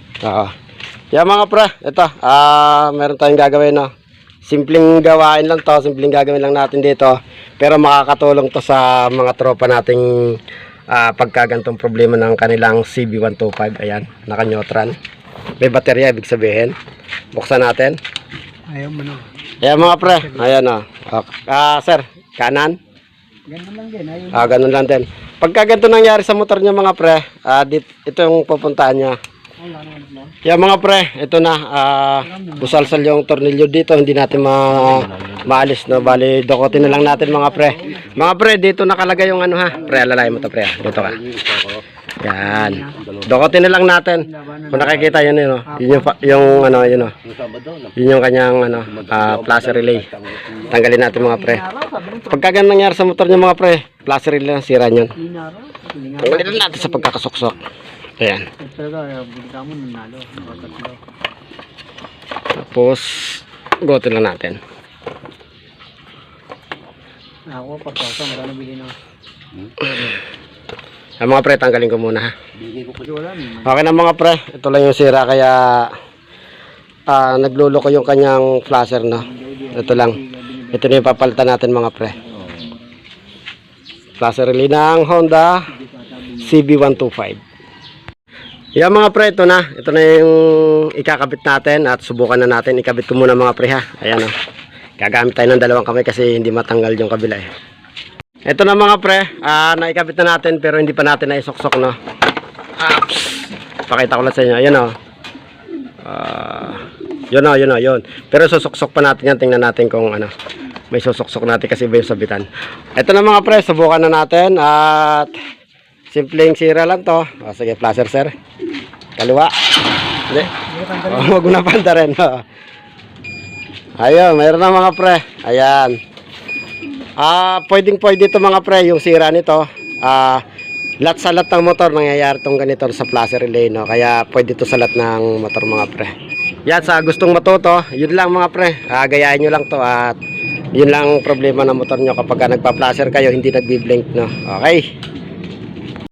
Oo. Yan mga pre, ito, ah, meron tayong gagawin, no. Simpleng gawain lang to, simpleng gagawin lang natin dito. Pero makakatulong to sa mga tropa nating ah, pagkagantong problema ng kanilang CB125. Ayan, naka-neutral. May baterya, ibig sabihin. Buksan natin. Ayaw mo na. Ayan mga pre, ayan o. Ah, sir, kanan. Ganun lang din. Ayaw Ah, ganun lang din. Pagka ganito nangyari sa motor niya mga pre, ah, dit, ito yung pupuntahan niya. Yan mga pre, ito na, ah, busalsal yung tornilyo dito, hindi natin ma maalis no, bali dokotin na lang natin mga pre. Mga pre, dito nakalagay yung ano ha, pre, alalay mo to pre, dito ka. Yan, dokotin na lang natin. Kung nakikita yun yun, oh. yun yung, yung ano, yun oh. Yun yung kanyang ano, ah, plus relay. Tanggalin natin mga pre. Pagka ganun nangyari sa motor niya mga pre, plus relay lang sira. Linga. Tanggalin natin sa pagkakasuksok. Ayan. Nakakatlo. Tapos, gotin lang natin. Ako, pagkasa, magkano bili na. Ang mga pre, tanggalin ko muna ha. Okay na mga pre, ito lang yung sira kaya ah nagluloko yung kanyang flasher no. Ito lang. Ito na yung papalitan natin mga pre. Flasher relay ng Honda CB125. Yan mga pre, ito na. Ito na yung ikakabit natin at subukan na natin. Ikabit ko muna mga pre ha. Ayan o. Gagamit tayo ng dalawang kamay kasi hindi matanggal yung kabila eh. Ito na mga pre, ah naikabit na natin pero hindi pa natin naisuksok no. Apps. Pakita ko lang sa inyo. Ayan o. Ah, yun o, yun o, yun. Pero susuksok pa natin yan. Tingnan natin kung ano. May susuksok natin kasi ba yung sabitan. Ito na mga pre, subukan na natin. At simpleng sira lang to. O, sige, flasher sir. Kaliwa. Hindi. Oh, wag mo na panda rin. Ayun, mayroon na mga pre. Ayan. Ah, pwedeng pwede ito mga pre, yung sira nito. Ah, lahat sa lahat ng motor nangyayari tong ganito sa flasher relay no. Kaya pwede ito sa lahat ng motor mga pre. Yan sa gustong matuto, yun lang mga pre. Ah, gayahin nyo lang to at yun lang ang problema ng motor nyo kapag nagpa-flasher kayo hindi nagbi-blink no. Okay.